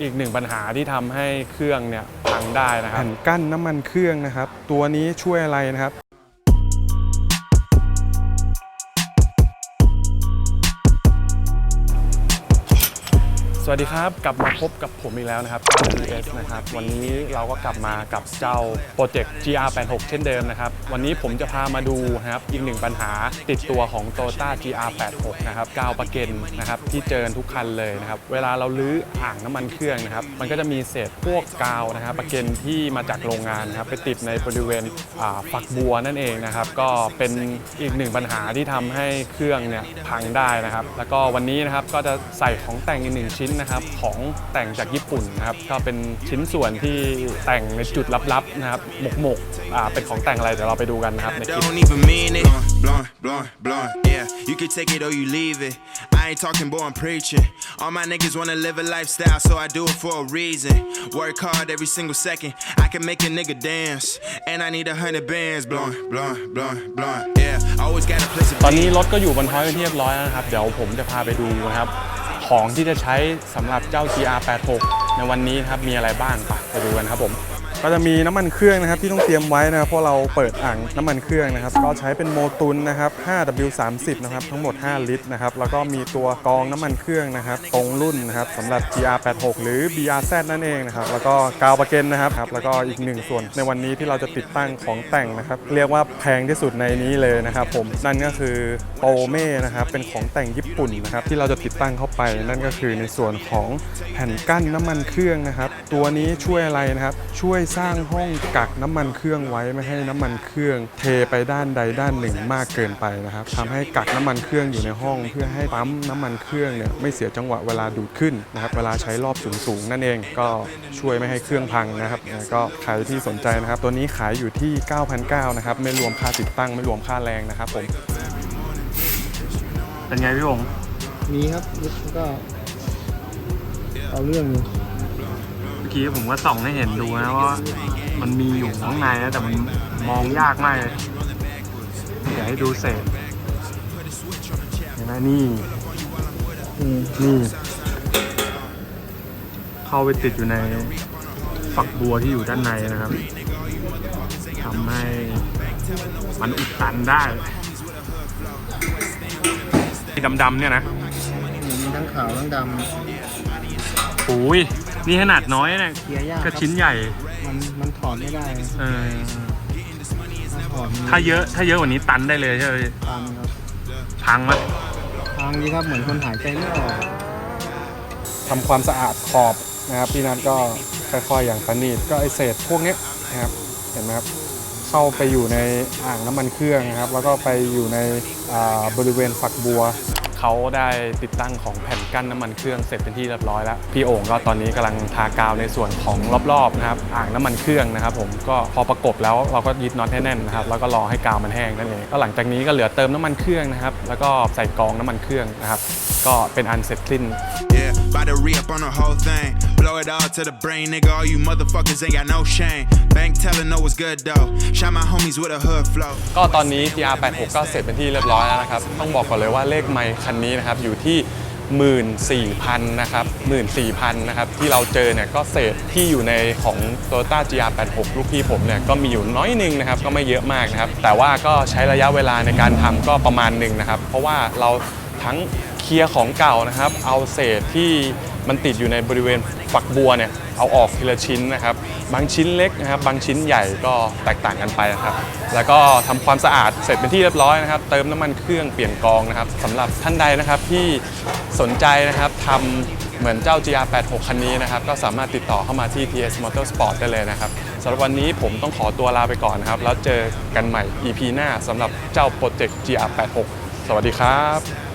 อีกหนึ่งปัญหาที่ทำให้เครื่องเนี่ยพังได้นะครับ แผ่นกั้นน้ำมันเครื่องนะครับ ตัวนี้ช่วยอะไรนะครับ สวัสดีครับ กลับมาพบกับผมอีกแล้วนะครับเจ้า PS นะครับ วันนี้เราก็กลับมากับเจ้าโปรเจกต์ GR86 เช่นเดิมนะครับ วันนี้ผมจะพามาดูนะครับอีกหนึ่งปัญหาติดตัวของ Toyota GR86 นะครับกาวประเก็นนะครับที่เจอทุกคันเลยนะครับ เวลาเราลื้ออ่างน้ำมันเครื่องนะครับ มันก็จะมีเศษพวกกาวนะครับประเก็นที่มาจากโรงงานนะครับไปติดในบริเวณฝักบัวนั่นเองนะครับ ก็เป็นอีกหนึ่งปัญหาที่ทำให้เครื่องเนี่ยพังได้นะครับ แล้วก็วันนี้นะครับก็จะใส่ของแต่งอีกหนึ่งชิ้นนะครับของแต่งจากญี่ปุ่นนะครับก็เป็นชิ้นส่วนที่แต่งในจุดลับๆนะครับหมกหมกๆอ่าเป็นของแต่งอะไรเดี๋ยวเราไปดูกันนะครับในคลิป Don't even mean it. Blowing, blowing, blowing. Yeah, you can take it or you leave it. I ain't talking, boy, I'm preaching. All my niggas wanna live a lifestyle, so I do it for a reason. Work hard every single second. I can make a nigga dance. And I need a hundred bands. Blowing, blowing, blowing, blowing. Yeah, always got a place to ตอน be. นี้รถก็อยู่บนท้อยเป็นที่เรียบร้อยแล้วนะครับ เดี๋ยวผมจะพาไปดูนะครับ ของที่จะใช้สำหรับเจ้า GR86 ในวันนี้นะครับมีอะไรบ้างไปไปดูกันครับผม ก็จะมีน้ำมันเครื่องนะครับที่ต้องเตรียมไว้นะครับเพราะเราเปิดอ่างน้ำมันเครื่องนะครับ ก็ใช้เป็นโมตุนนะครับ 5W30 นะครับทั้งหมด 5 ลิตรนะครับแล้วก็มีตัวกองน้ำมันเครื่องนะครับ ตรงรุ่นนะครับสำหรับ GR86 หรือ BRZ นั่นเองนะครับแล้วก็กาวประเก็นนะครับแล้วก็อีกหนึ่งส่วนในวันนี้ที่เราจะติดตั้งของแต่งนะครับ เรียกว่าแพงที่สุดในนี้เลยนะครับ ผมนั่นก็คือโปเม่นะครับเป็นของแต่งญี่ปุ่นนะครับที่เราจะติดตั้งเข้าไป นั่นก็คือในส่วนของแผ่นกั้นน้ำมันเครื่องนะครับ ตัวนี้ช่วยอะไรนะครับช่วยสร้างห้องกักน้ำมันเครื่องไว้ไม่ให้น้ำมันเครื่อง เทไปด้านใดด้านหนึ่งมากเกินไปนะครับทำให้กักน้ำมันเครื่องอยู่ในห้อง เพื่อให้ปั๊มน้ำมันเครื่องเนี่ยไม่เสียจังหวะเวลาดูดขึ้นนะครับเวลาใช้รอบสูงๆนั่นเองก็ช่วยไม่ให้เครื่องพังนะครับก็ใครที่สนใจนะครับ ตัวนี้ขายอยู่ที่ 9,900นะครับไม่รวมค่าติดตั้งไม่รวมค่าแรงนะครับผมเป็นไงพี่วงมีครับก็เอาเรื่องอยู่เมื่อ กี้ผมก็ส่องให้เห็นดูนะว่ามันมีอยู่ข้างในนะแต่มันมองยากมากเลยอยากให้ดูเศษเห็นไหมนี่อืมนี่ เข้าไปติดอยู่ในฝักบัวที่อยู่ด้านในนะครับทำให้มันอุดตันได้ที่ดำๆเนี่ยนะ มีทั้งขาวทั้งดโอ้ย นี่ขนาดน้อยนะำเคลียร์ยากก็ครับชิ้นใหญ่ มันมันถอดไม่ได้เออ ถ้าถอดมันถ้าเยอะ ถ้าเยอะกว่านี้ตันได้เลยใช่ไหมพี่พังครับพังไหมพังดีครับเหมือนคนหายใจไม่ออกทำความสะอาดขอบนะครับพี่นัทก็ค่อยๆอย่างประณีตก็ไอเศษพวกเนี้ยนะครับเห็นไหมครับเข้าไปอยู่ในอ่างน้ำมันเครื่องนะครับ แล้วก็ไปอยู่ในอ่าบริเวณฝักบัว เขาได้ติดตั้งของแผ่นกั้นน้ำมันเครื่องเสร็จเป็นที่เรียบร้อยแล้ว พี่โอ่งก็ตอนนี้กำลังทากาวในส่วนของรอบๆนะครับอ่างน้ำมันเครื่องนะครับผมก็พอประกบแล้วเราก็ยึดน็อตให้แน่นนะครับแล้วก็รอให้กาวมันแห้งนั่นเองก็หลังจากนี้ก็เหลือเติมน้ำมันเครื่องนะครับแล้วก็ใส่กรองน้ำมันเครื่องนะครับก็เป็นอันเสร็จสิ้น Yeah, about to re up on the whole thing. Blow it all to the brain, nigga. All you motherfuckers ain't got no shame. Bank teller know what's good though. Shot my homies with a hood flow. ก็ตอนนี้ GR86 ก็เสร็จเป็นที่เรียบร้อยแล้วนะครับ ต้องบอกก่อนเลยว่าเลขไมค์คันนี้นะครับอยู่ที่ 14,000นะครับ14,000นะครับที่เราเจอเนี่ยก็เศษที่อยู่ในของ Toyota GR86 ลูกพี่ผมเนี่ยก็มีอยู่น้อยหนึงนะครับก็ไม่เยอะมากนะครับแต่ว่าก็ใช้ระยะเวลาในการทำก็ประมาณหนึ่งนะครับเพราะว่าเราทั้งเคลียร์ของเก่านะครับ เอาเศษที่ มันติดอยู่ในบริเวณฝักบัวเนี่ยเอาออกทีละชิ้นนะครับ บางชิ้นเล็กนะครับ บางชิ้นใหญ่ก็แตกต่างกันไปนะครับ แล้วก็ทำความสะอาดเสร็จเป็นที่เรียบร้อยนะครับ เติมน้ำมันเครื่องเปลี่ยนกองนะครับสำหรับท่านใดนะครับที่สนใจนะครับทำเหมือนเจ้า GR86 คันนี้นะครับ ก็สามารถติดต่อเข้ามาที่ TS Motorsport ได้เลยนะครับสำหรับวันนี้ผมต้องขอตัวลาไปก่อนนะครับ แล้วเจอกันใหม่ EP หน้าสำหรับเจ้าโปรเจกต์ GR86 สวัสดีครับ